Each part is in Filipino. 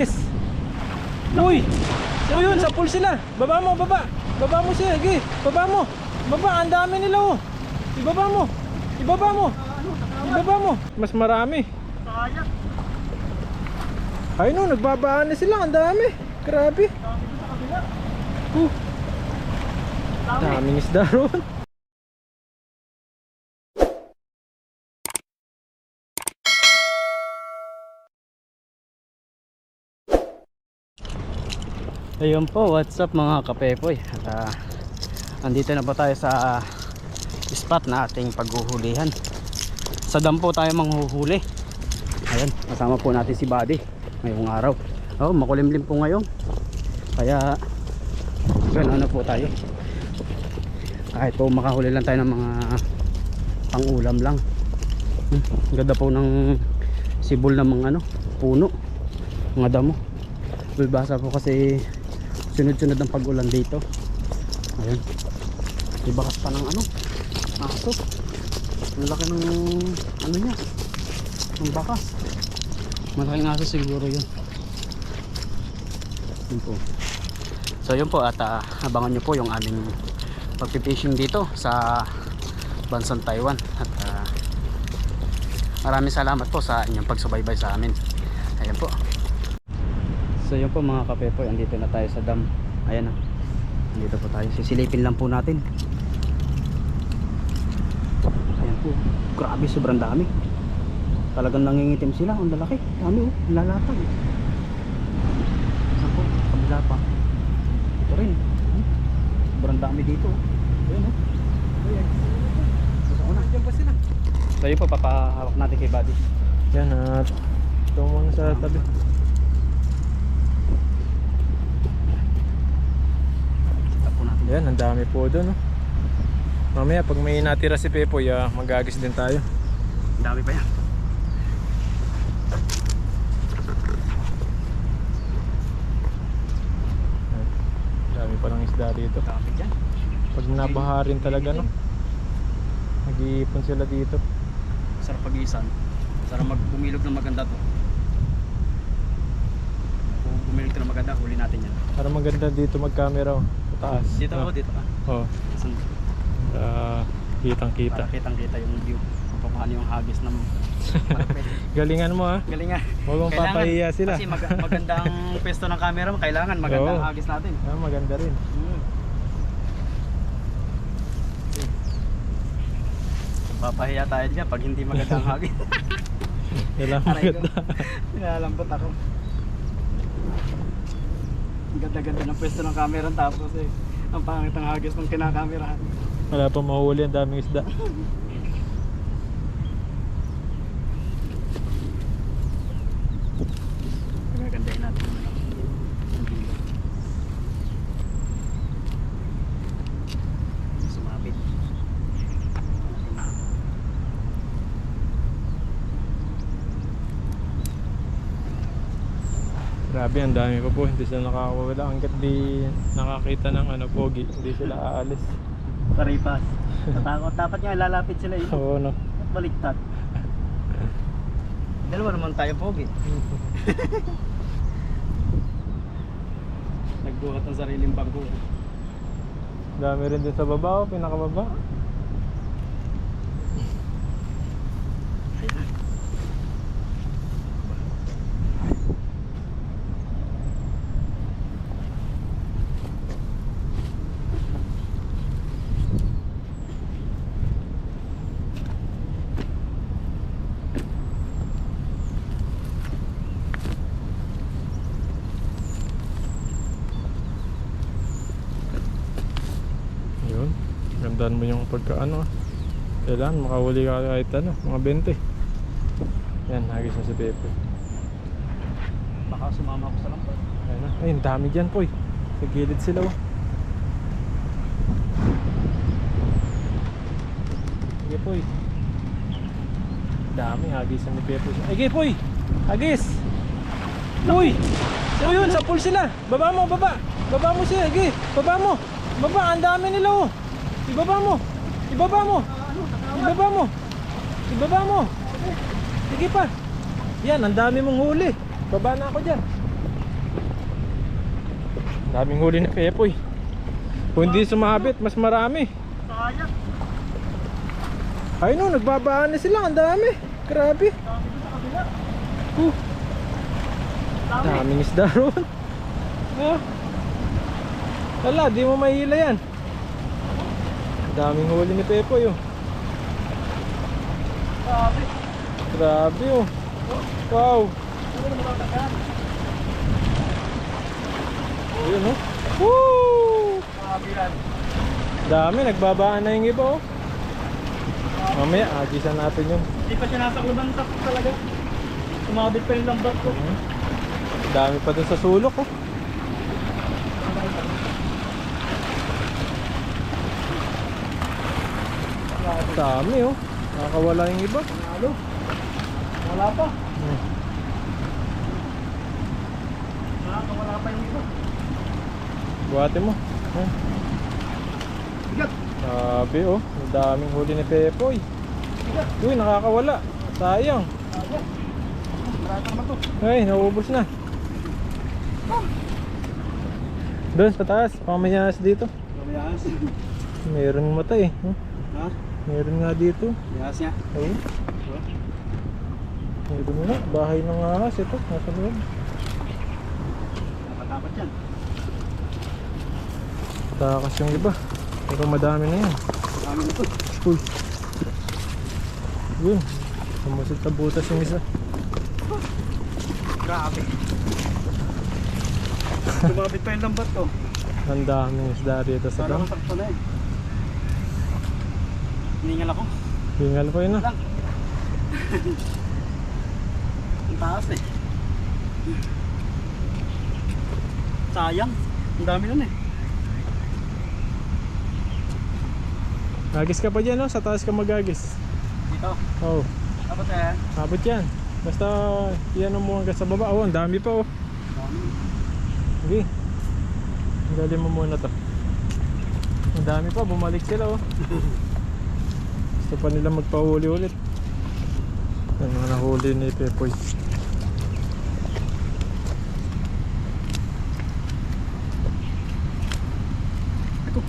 Yes. Uy! So yun, sa pool sila. Baba mo, baba. Baba mo siya. Sige, baba mo. Baba, ang dami nila oh. Ibaba mo. Ibaba mo. Ibaba mo. Mas marami. Sayang. Ay no, nagbabaan na sila. Ang dami. Grabe. Uh, Dami. daming isda ron. Ayun po, what's up mga kapepoy? At ah, andito na po tayo sa spot na ating paghuhulihan. Sa dam po tayo manghuhuli. Ayan, kasama po natin si Buddy ngayong araw. Oh, makulimlim po ngayon. Kaya gano'n na po tayo? Kahit po makahuli lang tayo ng mga pangulam lang. Hmm, Ganda po ng sibol ng mga ano, puno Mga damo. Bibasa po kasi sunod-sunod ang pag-ulan dito. Ayun ibakas pa ng ano aso. Ang laki ng ano niya ng baka malaking aso siguro yun. Yun po. So yun po at ah, abangan nyo po yung aming pagpipishing dito sa bansang Taiwan. At ah, maraming salamat po sa inyong pagsubaybay sa amin. Ayan po. So yun po mga kapepoy, andito na tayo sa dam. Ayan na. Andito po tayo. Sisilipin lang po natin. Ayan po. Grabe, sobrang dami. Talagang nangingitim sila. Ang lalaki. Dami oh. Lalatag. Saan po? Kabila pa. Ito rin. Hmm? Sobrang dami dito. oh. Ayan oh. Ayan. Ko na. Diyan pa sila. Yun po, papahawak natin kay Buddy. Yan at muna sa tabi. Tap po natin. Yan, ang dami po doon. Oh. Mamaya pag may natira si Pepoy, ah, magagis din tayo. Ang dami pa yan. Dami pa ng isda dito. Dami dyan. Pag nabaharin talaga, no? Nag-iipon sila dito. Sarap pag-isan. Sarap magbumilog ng maganda to. Kung bumilog ka ng maganda, huli natin yan. Para maganda dito mag-camera, oh. Taas. Dito oh. ako, dito ka. Oh, Saan? para kitang kita. Para kitang kita yung view. Kung paano yung hagis ng. Galingan mo, ha? Galing nga. Huwag mong Kailangan- papahiya sila. Kasi mag- magandang pwesto ng camera mo, kailangan magandang Oo. hagis natin. Ah, maganda rin. Hmm. Papahiya tayo dyan pag hindi magandang hagis. Aray ko. Nilalambot ako. Ang ganda-ganda ng pwesto ng camera tapos eh ang pangit ng hagis ng kinakamerahan. Wala pa mahuli, ang daming isda. Magagandahin natin yung ano, yung bilog. Sumabit. Grabe, ang dami pa po. Hindi sila nakakawala. Hanggat di nakakita ng ano, pogi, hindi sila aalis. Paripas. Natakot. Dapat nga lalapit sila eh. Oo, no. Baliktad. Dalawa naman tayo pogi. Nagbuhat ng sariling bangko. Dami rin din sa baba, oh, pinakababa. Yun. Pagkaano. ah. Kailangan makahuli ka kahit ano, mga 20. Yan, hagis na si Pepe. Baka sumama ako sa lampas. Ayun na. Ay, ang dami dyan po eh. Sa gilid sila oh. Sige po eh. Dami, hagisan ni Pepe. Ay, sige po eh. Hagis! Uy! So yun, sa pool sila. Baba mo, baba. Baba mo siya, sige. Baba mo. Baba, ang dami nila oh. Ibaba mo. Ibaba mo. Ibaba mo. Ibaba mo. Sige pa. Yan, ang dami mong huli. Baba na ako dyan. Daming huli ni Pepoy. Kung hindi sumabit, mas marami. Sayang. Ay no, nagbabaan na sila. Ang dami. Grabe. Uh, Dami. daming isda roon. Ah. Wala, di mo mahila yan. Daming huli ni Pepoy oh. Dami. Grabe oh. Wow. Ayun oh. Woo! Dami nagbabaan na yung iba oh. Mamaya, agisan natin yun. Hindi pa siya nasa unang tap talaga. Sumabit pa yung lambat ko. Hmm. Dami pa dun sa sulok oh. Dami oh. Nakakawala yung iba. Halo. Wala pa. Hmm. Nakakawala pa yung iba. Buhati mo. Hmm. Bigat. Grabe oh. Ang daming huli ni Pepoy. Bigat. Uy, nakakawala. Sayang. Sayang. Marami naman to. Ay, naubos na. Doon sa taas, pamayas dito. Lumayas. Meron mata eh. Ha? Meron nga dito. Lumayas niya. Oo. Meron nga. Bahay ng ahas ito. Nasa loob. Nakatapat yan. Takas yung iba. Pero madami na yan. Dami na to. Uy. Yun. Sumusit na butas yung isa. Grabe. Sumabit pa yung lambat ko. Ang daming isda dito sa dam. masakto na eh. Hiningal ako. Hingal pa yun ah. Ang taas eh. Sayang. Ang dami nun eh. Agis ka pa dyan no? Sa taas ka magagis. Dito. Oo. Oh. Dapat eh. Abot yan. Basta yan mo hanggang sa baba. Oh, ang dami pa oh. Dami. Sige. Gali mo muna to. Ang dami pa, bumalik sila oh. Gusto pa nila magpahuli ulit. Yan mga nahuli ni Pepoy. Yung.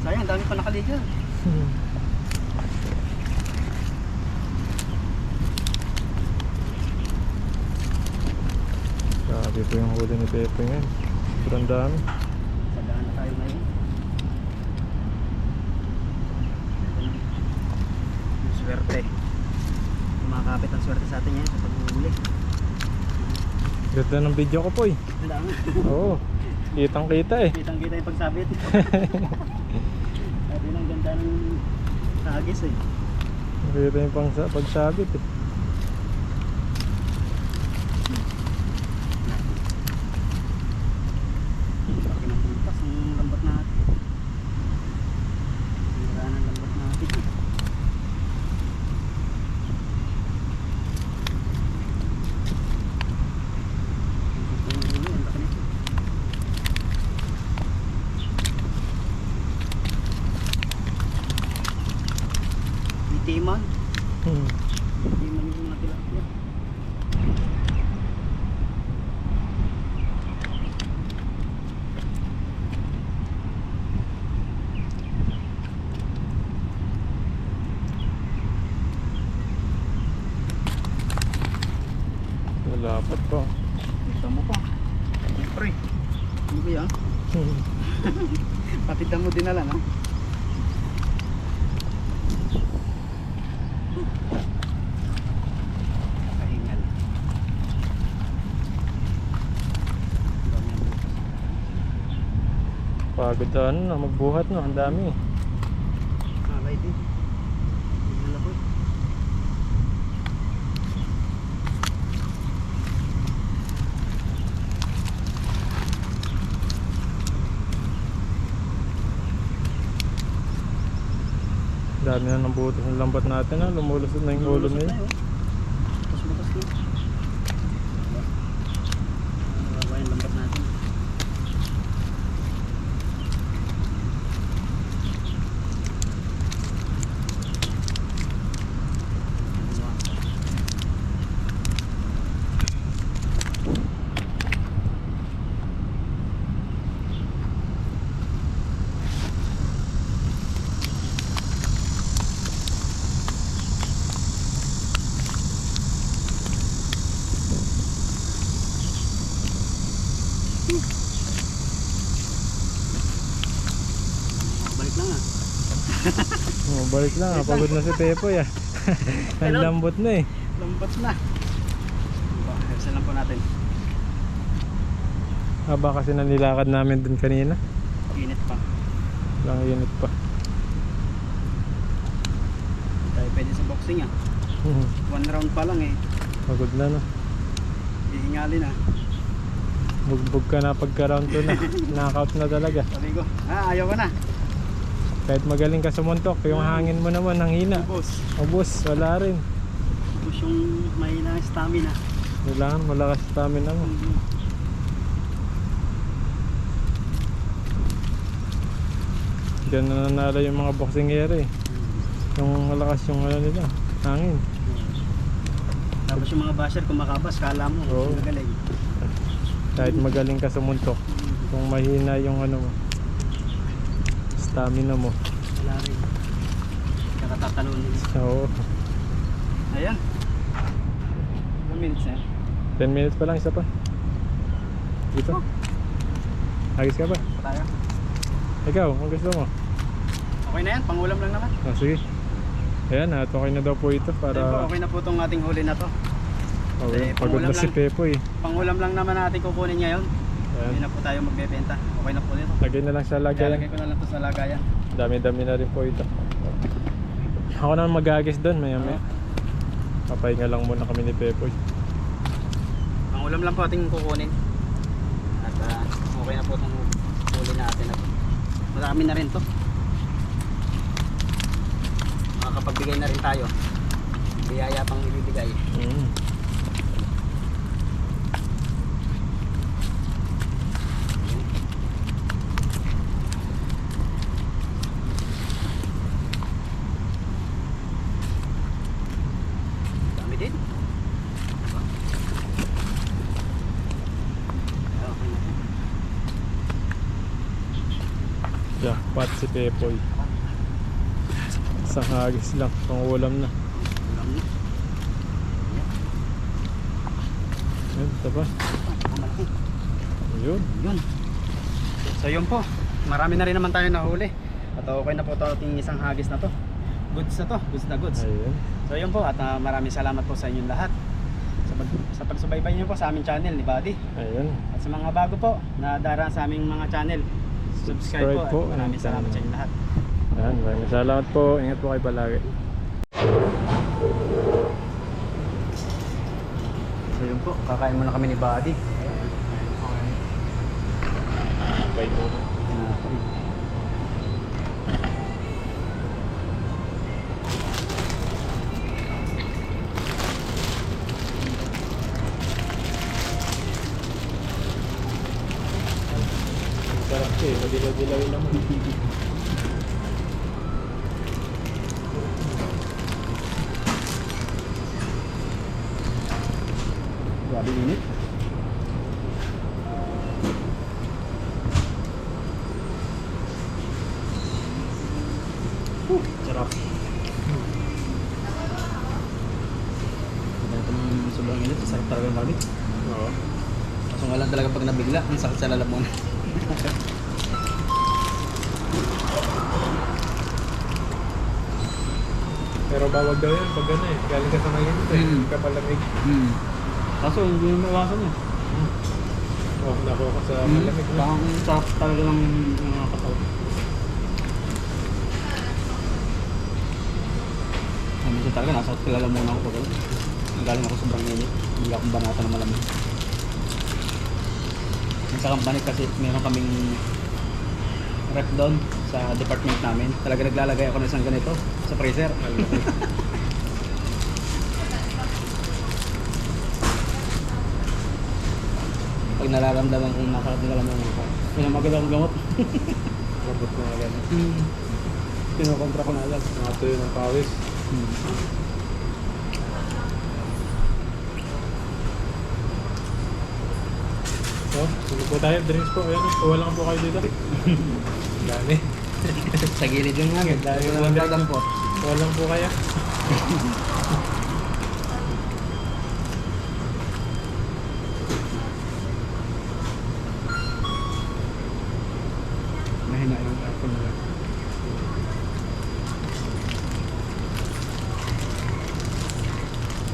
Sayang, ang dami pa nakaliga. Hmm. Grabe po yung huli ni Pepoy ngayon. Sobrang dami. Sadaan na tayo ngayon. Yung swerte. Kumakapit ang swerte sa atin yan sa paghuhuli. Ganda ng video ko po eh. Oo. Kitang kita eh. Kitang kita yung pagsabit. Sabi ng ganda ng hagis eh. Kita yung pagsabit eh. Laki ng pulpas ang lambat natin. Sira ng lambat natin. Ang ulo, ang laki nito. Itiman. Hmm. Itiman yung mga tilapia. Nalapat pa. Kita mo pa. Pre. Ano ba yan? Hmm. Patid mo dinala, no? Kahingal. Dami ang butas. Pagod na ano magbuhat no. Ang dami eh. Alay din. Dinala ko. Dami na ng butas ng lambat natin ha. Lumulusot na yung ulo nila. Butas-butas na. Nawawala yung lambat natin. Wait lang, ah, pagod na si Pepoy ah. Ang lambot na eh. Lambot na. Oh, ayusin lang po natin. Haba kasi na nilakad namin dun kanina. Init pa. Lang unit pa. Tayo pwede sa boxing ah. Mhm. One round pa lang eh. Pagod na no. Hihingali na. Bugbog ka na pagka round 2 na. Knockout na talaga. Sabi ko, ah ayaw ko na. Kahit magaling ka sumuntok, yung hangin mo naman ang hina. Ubus. Ubus, wala rin. Ubus yung mahina stamina. Kailangan malakas stamina mo. Diyan na nanalo yung mga boxingero eh. Yung malakas yung ano nila, hangin. Tapos yung mga basher kumakabas, kala mo, Oo. magaling. Kahit magaling ka sumuntok, kung mahina yung ano mo, stamina mo. Wala rin. Nakatatalunin. So, Ayan. Ilang minutes na yan? 10 minutes pa lang, isa pa. Dito. Agis ka ba? Tayo. Ikaw, kung gusto mo. Okay na yan, pangulam lang naman. Oh, sige. Ayan, at okay na daw po ito para okay na po itong ating huli na to. okay, Eh, pagod na pangulam si lang. Pepo eh. Pangulam lang naman natin kukunin ngayon. Ayan. Hindi na po tayo magbebenta. Okay na po dito. Lagay na lang sa lagayan. lagay ko na lang to sa lagayan. Dami-dami na rin po ito. Ako naman mag-agis doon maya maya. Papahinga lang muna kami ni Pepoy. Pangulam lang po ating kukunin. At ah, okay na po itong huli natin. At marami na rin to. Makakapagbigay na rin tayo. Biyaya pang ibibigay. Mm. Dami din. Ah, Okay na po. Jackpot si Pepoy. Isang hagis lang, pang ulam na. Yun, malaki. Yun. Yun. So yun po. Marami na rin naman tayo nahuli. At okay na po ito ating isang hagis na to. Goods na to. Goods na goods. Ayun. So yun po. At ah, maraming salamat po sa inyong lahat. Sa, pag, sa pagsubaybay niyo po sa aming channel ni Buddy. Ayun. At sa mga bago po na daraan sa aming mga channel. Subscribe, Subscribe po. At maraming salamat sa inyong lahat. Ayan, maraming salamat po. Ingat po kayo palagi. So yun po. Kakain muna kami ni Buddy. Bye po. Sarap siya eh. Madilaw-dilaw lang mo. Grabe init. Uh, sarap. Ito ng sobrang init, sarap talaga ng malamig. Oo. Kaso nga lang talaga pag nabigla, ang sakit sa lalamunan. Pero bawag daw yan pag ano eh. Galing ka sa mainit eh. Mm. Hindi ka palamig. Hmm. Kaso hindi mo maiwasan eh. Oh, nakuha ko sa Hmm. malamig na. Parang sarap talaga ng mga katawan. Ah, Minsan talaga nasa kilala muna ako pag ano. Galing ako sobrang init. Hindi akong banata ng malamig. Sa company kasi meron kaming rep doon sa department namin. Talaga naglalagay ako ng isang ganito sa freezer. Pag nararamdaman kong nakarating alam mo ako, pinamagad akong gamot. Mabot na agad. Hmm. Pinokontra ko na agad. Nakatuyo ng pawis. Hmm. So, sige po tayo. Drinks po. Ayan, kuha lang po kayo dito. Dami. Sa gilid lang Dahil wala- walang tadampot. Kuha lang po kaya. Mahina yung aircon nila.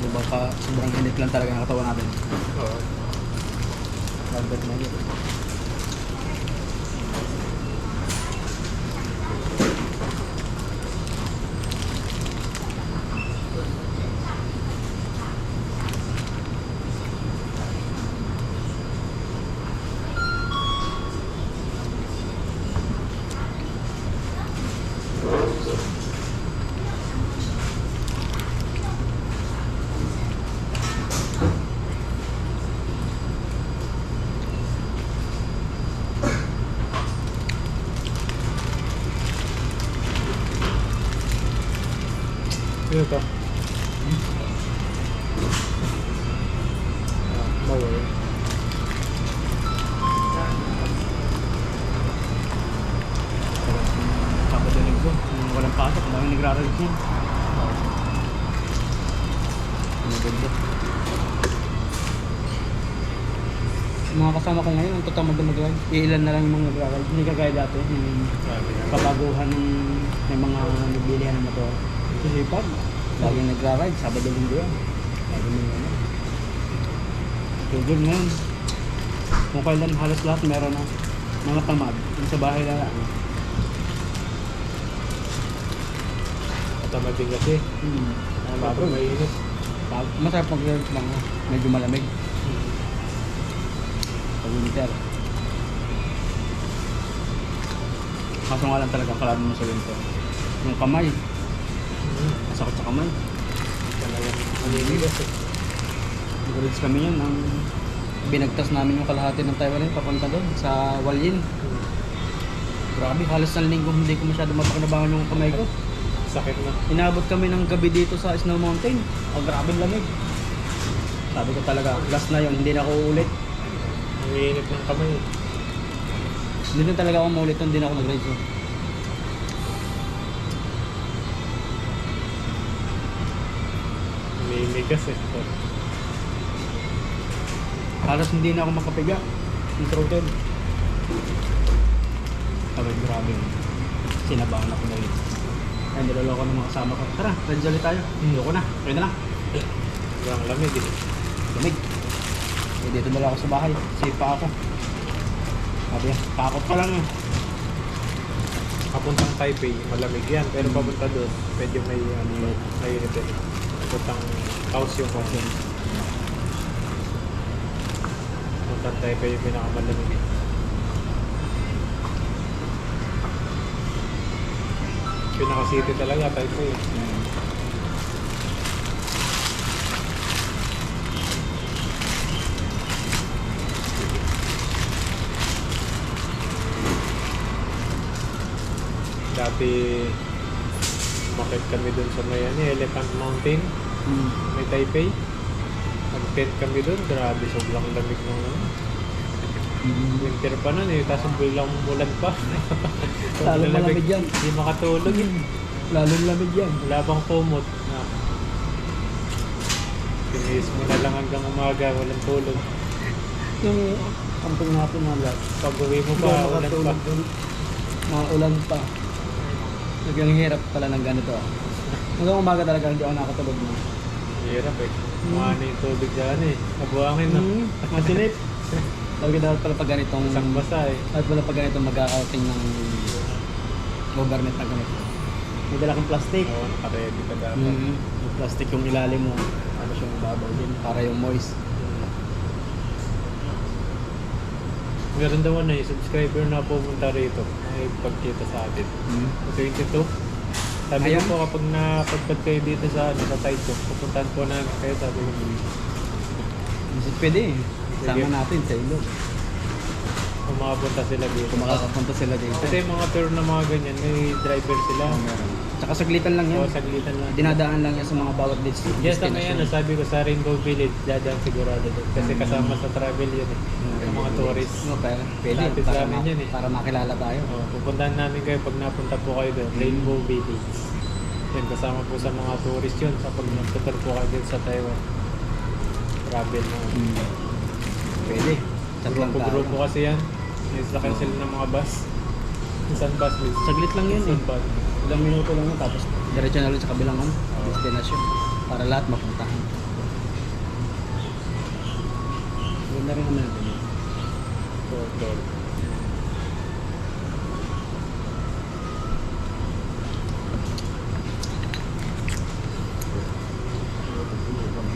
Diba ka, sobrang init lang talaga ng katawan natin. Oo. Lagbet na yun. Sino to? Bawal. Sabado linggo, kung walang pasok, ang daming nagra-ride yun. Ang ganda. Mga kasama ko ngayon, ang total mag-ride. Iilan na lang yung mga nagra-ride. Hindi kagaya dati, yung kabaguhan ng mga nagbilihan ng motor. Kasi pag laging nagra-ride, Sabado linggo yan. Lagi mo ano. Tugod ngayon. Kung kailan halos lahat meron na mga tamad. Yung sa bahay na lang. Matamad din kasi. Hmm. Mababa mainit. Masarap pag lang, medyo malamig. Pag winter. Kaso nga lang talaga kalaban mo sa winter. Yung kamay, Hmm. Masakit sa kamay. Maninigas eh. Nag-reach kami yun, ang binagtas namin yung kalahati ng Taiwan yun, papunta doon sa Walyin. Grabe, halos ng linggo hindi ko masyado mapakinabangan yung kamay ko. Sakit na. Inabot kami ng gabi dito sa Snow Mountain. Oh, grabe lamig. Sabi ko talaga, last na yun, hindi na ako uulit. Ang init ng kamay. Hindi na talaga ako maulit hindi na ako nag-ride. Namimigas eh. Halos hindi na ako makapiga. Yung throttle. Sabi, grabe. Sinabahan ako na yun. Ay, niloloko ng mga kasama ko. Tara, ulit tayo. Hmm. Ayoko na. Pwede na lang. Sobrang lamig eh. Lamig. Eh, dito na lang ako sa bahay. Safe pa ako. Sabi, takot pa lang eh. Papuntang Taipei, malamig yan. Pero papunta doon, medyo may ano, mainit eh. Papuntang Kaohsiung kasi. Papuntang Taipei yung pinakamalamig eh. Pinaka-city talaga, Taipei. eh. Dati umakit kami dun sa may ano, Elephant Mountain, Hmm. May Taipei. Nag-tent kami dun, grabe, sobrang lamig ng ano. Winter pa nun eh, tapos biglang umulan pa. Lalo malamig yan. Hindi makatulog eh. Lalong lamig yan. Wala pang kumot. Ah. Pinis mo na lang hanggang umaga, walang tulog. Yung kamping natin na lahat. Pag uwi mo pa, ulan pa. doon. Mga ulan pa. Nagang hirap pala ng ganito ah. Hanggang umaga talaga hindi ako nakatulog na. Hirap eh. Maano yung tubig dyan eh. Nabuhangin na. Mm, masinip. Talaga dapat pala pag ganitong... Isang basa eh. Dapat pala pag ganitong mag-outing ng government na ganito. May dala kang plastic. Oo, nakaready ka dapat. Mm, yung plastic yung ilalim mo. Tapos yung babaw din. Para yung moist. Meron daw ano eh, subscriber na pumunta rito. Ay pagkita sa atin. Mm. 22. Sabi Ayan. ko po kapag napagpad kayo dito sa ano, sa site ko, pupuntahan po namin kayo sabi ko. Kasi pwede eh. Sama Sige. natin sa ilog. Kung makapunta sila dito. Kung makakapunta sila dito. Kasi yung mga tour na mga ganyan, may driver sila. Oh, meron. Tsaka saglitan lang yan. O saglitan lang. Dinadaan lang yan sa mga bawat dis- Yes, tama destination. yan. Sabi ko sa Rainbow Village, dadaan sigurado doon. Kasi kasama sa travel yun eh. Sa mga tourists. No, pero pwede. Lapit Para, ma- yan eh. para makilala tayo. Oh, pupuntahan namin kayo pag napunta po kayo doon. Rainbow Village. Yan, kasama po sa mga tourist yun. Sa pag nagtutur po kayo dun sa Taiwan. Travel na. Hmm. Pwede. Tayo. Grupo-grupo kasi yan. Sakay sila ng mga bus. Isang bus. Saglit lang yun eh. Isang bus. Ilang minuto lang tapos diretso na ulit sa kabilang ano, destination para lahat mapuntahan. Maganda rin naman yun. Total.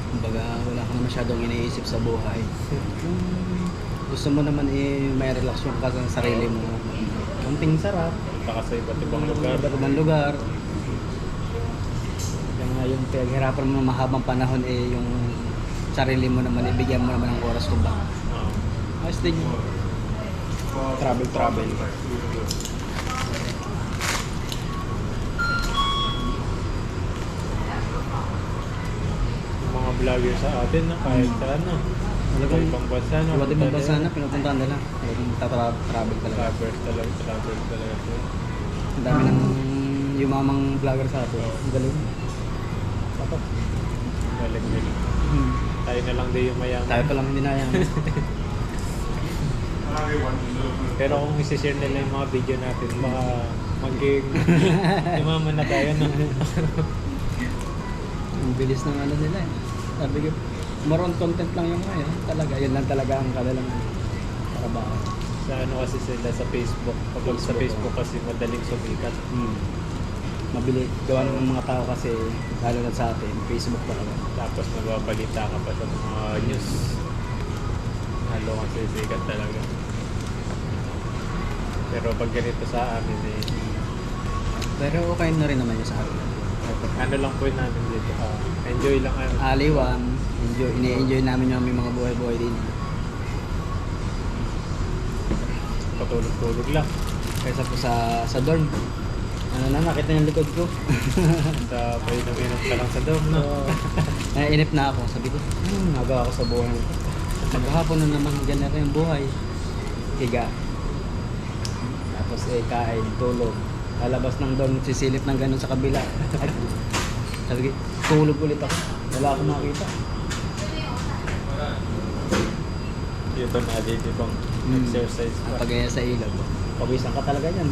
Kumbaga, wala ka na masyadong iniisip sa buhay. Gusto mo naman eh, may relax yung ka sarili mo. Kunting sarap, Punta ka sa iba't ibang lugar. iba't ibang lugar. Nga yung pinaghirapan mo mahabang panahon eh yung sarili mo naman, ibigyan mo naman ng oras ko ba. Ayos din yun. Travel, travel. Yung mga vlogger sa atin, no? kahit sa ano, Talagang ibang bansa, no? iba't ibang bansa na pinupuntahan nila. Talagang tatra- travel talaga. Travelers talaga, travel talaga. Ang dami ng yumamang vlogger sa atin. Ang galing. Dapat. Galing nila. Hmm. Tayo na lang din yung mayaman. Tayo pa lang hindi na yan. Pero kung isi-share nila yung mga video natin, baka maging yumaman na tayo, no? Ang bilis ng ano nila eh. Sabi ko, more on content lang yung ngayon. Talaga, yun lang talaga ang kanilang trabaho. sa ano kasi sila sa Facebook. Kapag sa Facebook kasi madaling sumikat. Hmm. Mabili. Gawa ng mga tao kasi, lalo na sa atin, Facebook talaga. Tapos nababalita ka pa sa mga news. Halo kasi sikat talaga. Pero pag ganito sa amin eh, Pero okay na rin naman yun sa atin. ano lang po namin dito. ah, enjoy lang ano. Aliwan, enjoy, ini-enjoy namin yung aming mga buhay-buhay din. Patulog-tulog lang. Kaysa po sa sa dorm. Ano na, nakita yung likod ko. Sa painom-inom ka lang sa dorm, no? Naiinip na ako. Sabi ko, hmm, nagawa ako sa buhay. Maghapon na naman ganito yung buhay. Higa. Tapos eh, kain, tulog. Lalabas ng dorm, sisilip ng ganun sa kabila. Sabi ko, tulog ulit ako. Wala akong makita. Ito na din ibang Hmm. exercise Ang pa. pagaya sa ilog. Pawisan ka talaga yan.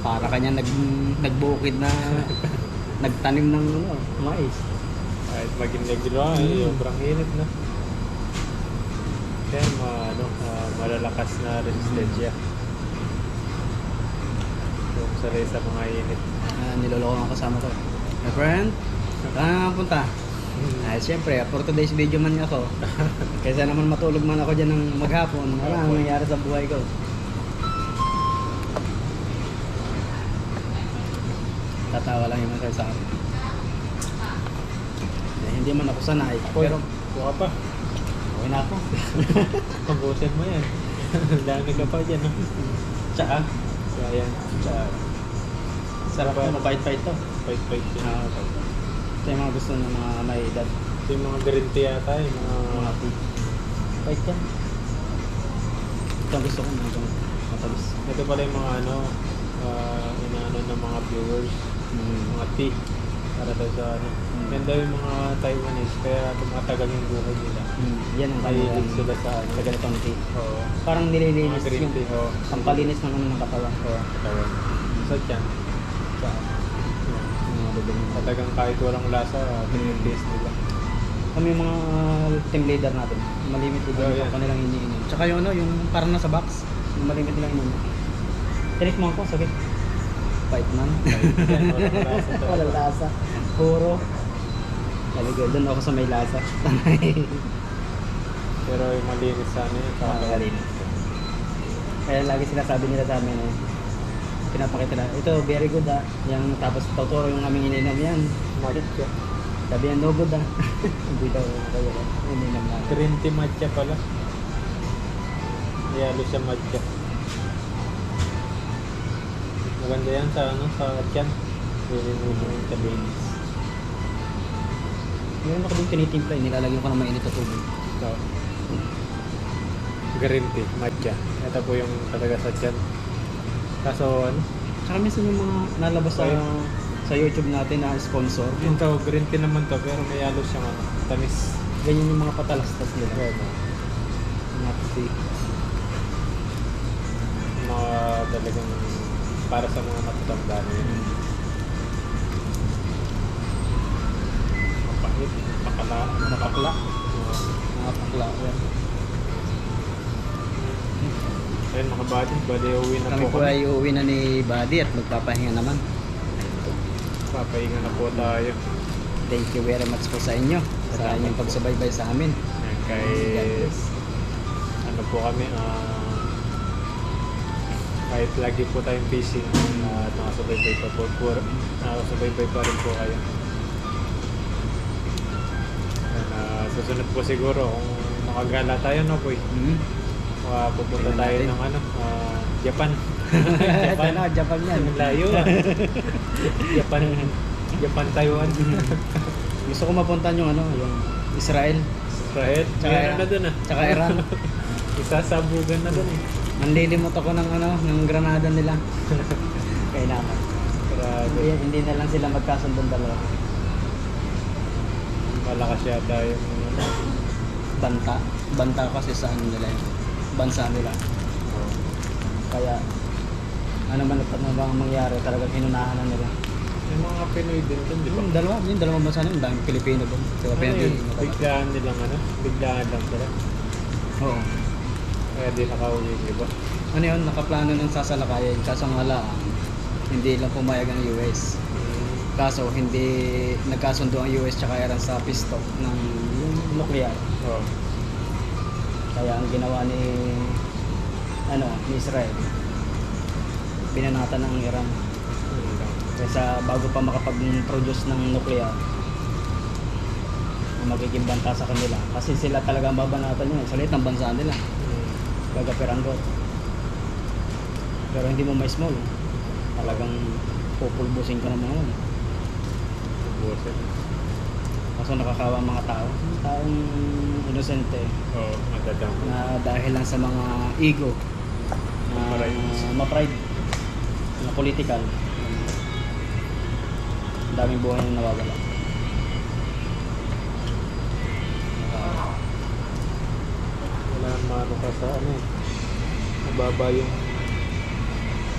Para kanya nag, nagbukid na nagtanim ng ano, mais. Kahit maging negro, eh, Mm. sobrang init na. Kaya ma, ano, ah, malalakas na resistensya. Yung sanay sa mga init. Uh, niloloko ang kasama ko. My friend, saan ka punta? Ah, siyempre, for today's video man ako. Kaysa naman matulog man ako dyan ng maghapon, wala nang nangyari sa buhay ko. Tatawa lang yung mga sa akin. Eh, hindi man ako sanay, pero buka pa. okay na ako. Pag-usin mo yan. Dami ka pa dyan, no? Tsaka, Sayang. tsaka, sarap Ba- na mabait-bait to. Yan. Ah, okay. Ito yung mga gusto ng mga may edad, Ito yung mga tea yata, yung mga... mga tea. Bait yan. Ito ang gusto ko mga matamis. Ito pala yung mga ano, ah, inaano ng mga viewers, Mm. mga tea. Para daw sa ano. Mm. Yan daw yung mga Taiwanese, kaya tumatagal yung buhay nila. Mm. Yan ang Mahilig kanilang sila sa ano. sa ganitong tea. Oo. Parang Mga nililinis green yung tea, oo. pampalinis ng ano ng katawan. Oo, katawan. So, yan. Sa Matagang kahit walang lasa, pinag-taste nila. Kami yung mga team leader natin, malimit din Oh, yung yan. kanilang iniinom. Tsaka yung ano, yung parang nasa box, yung malimit nilang iniinom. Tinik mo ako, sakit. Bait man. Walang lasa. Puro. Talaga, doon ako sa may lasa. Pero yung malinis sana yun. Ah, malinis. Kaya lagi sinasabi nila sa amin eh, pinapakita na, ito very good ah. Yung tapos tuturo yung aming ininom yan. Matcha. Sabi yan, no good ah. Hindi daw kayo ininom na. Tea matcha pala. Yalo siya matcha. Maganda yan sa ano, sa tiyan. Really mo yung tabinis. Meron ako din tinitimpla, eh, nilalagyan ko ng mainit na tubig. So, green tea, matcha. Ito po yung talaga sa tiyan. Kaso ano, Tsaka minsan yung mga nalabas sa Ayun. sa YouTube natin na sponsor, yung to, green tea naman to, pero may yalo siyang ano, tamis. ganyan yung mga patalastas nila. Ano, Mga tea. mga talagang para sa mga matatanda na yun. Mapahit, pakala, makakla. Mga pakla. Yan. Ayun mga buddy, bali uwi na Kami po po kami. ay uuwi na ni Buddy at magpapahinga naman. Papahinga na po tayo. Thank you very much po sa inyo sa inyong pagsubaybay sa amin. Ayan, kay ano po kami ah kahit lagi po tayong busy at nakasubaybay pa po po nakasubaybay pa rin po kayo Ayan, ah, susunod po siguro kung makagala tayo no boy Hmm? Uh, pupunta tayo natin. ng ano ah, Japan Japan na, Japan yan. Layo ah Japan Japan Taiwan Gusto ko mapunta yung ano, yung Israel, Israel Tsaka meron Iran. na dun ah tsaka Iran. isasabugan na dun eh Manlilimot ako ng ano, ng granada nila. Kailangan. Grabe. Hindi, hindi na lang sila magkasundong dalawa. Malakas yata yung ano. Banta. Banta kasi sa ano nila yun. Bansa nila. Kaya, ano man ano ba ang mangyari, talagang inunahan na nila. May mga Pinoy din dun, di ba? Yung dalawa, yung dalawang bansa nila, daming Pilipino doon. Diba, Ano yun? Biglaan nilang ano? Biglaan lang sila. Oo. Kaya di nakauwi, di ba? Ano yun, nakaplano ng sasalakayan. Kaso nga lang, hindi lang pumayag ang US. Kaso hindi nagkasundo ang US tsaka Iran sa talk ng yung nuclear. Oo. Kaya ang ginawa ni ano, ni Israel, binanatan ng Iran. Kaysa bago pa makapag-produce ng nuclear, magiging banta sa kanila. Kasi sila talaga ang babanatan yun. Sa liit ng bansa nila. Gagapiranggot. Pero hindi mo may small. Talagang pupulbusin ka mga yun. Ubusin. Kaso nakakawa ang mga tao. Taong inosente Oo, madadam. na dahil lang sa mga ego na Pride. ma-pride na political ang daming buhay na nawawala Wala mano ka sa ano eh. Mababa yung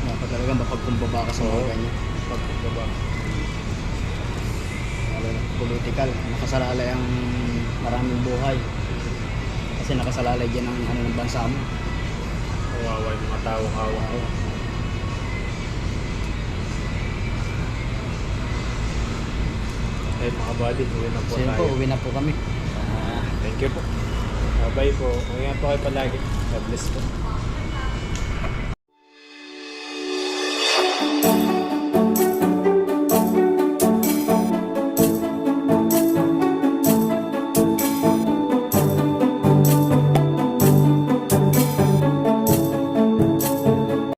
dapat talaga mapagkumbaba ka sa mga ganyan pagkababa. Political nakasalalay ang maraming buhay kasi nakasalalay dyan ang ano ng bansa mo Kawawa yung mga tao kawa. Eh mga buddy, uwi na po yun tayo. po uwi na po kami Ah, Thank you po. Bye po. Ingat po kayo palagi. God bless po.